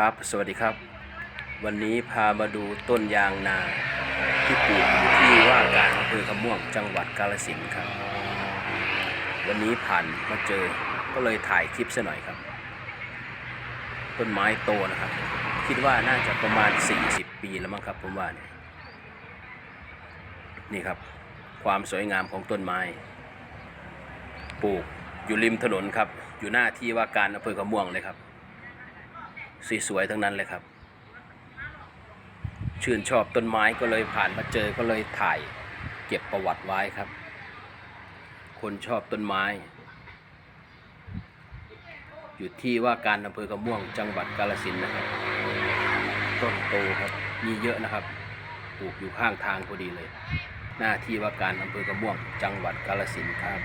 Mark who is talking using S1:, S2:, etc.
S1: ครับ สวัสดีครับ วันนี้พามาดูต้นยางนาที่ปลูกอยู่ที่ว่าการอำเภอคำม่วงจังหวัดกาฬสินครับ วันนี้ผ่านมาเจอก็เลยถ่ายคลิปซะหน่อยครับ ต้นไม้โตนะครับ คิดว่าน่าจะประมาณ 40 ปีแล้วมั้งครับผมว่าเนี่ยนี่ครับ ความสวยงามของต้นไม้ ปลูกอยู่ริมถนนครับ อยู่หน้าที่ว่าการอำเภอคำม่วงเลยครับ สวยๆทั้งนั้นเลยครับ ชื่นชอบต้นไม้ก็เลยผ่านมาเจอก็เลยถ่ายเก็บประวัติไว้ครับ คนชอบต้นไม้ อยู่ที่ว่าการอำเภอกระม่วงจังหวัดกาฬสินนะครับ ต้นโตครับมีเยอะนะครับปลูกอยู่ข้างทางพอดีเลย หน้าที่ว่าการอำเภอกระม่วงจังหวัดกาฬสินครับ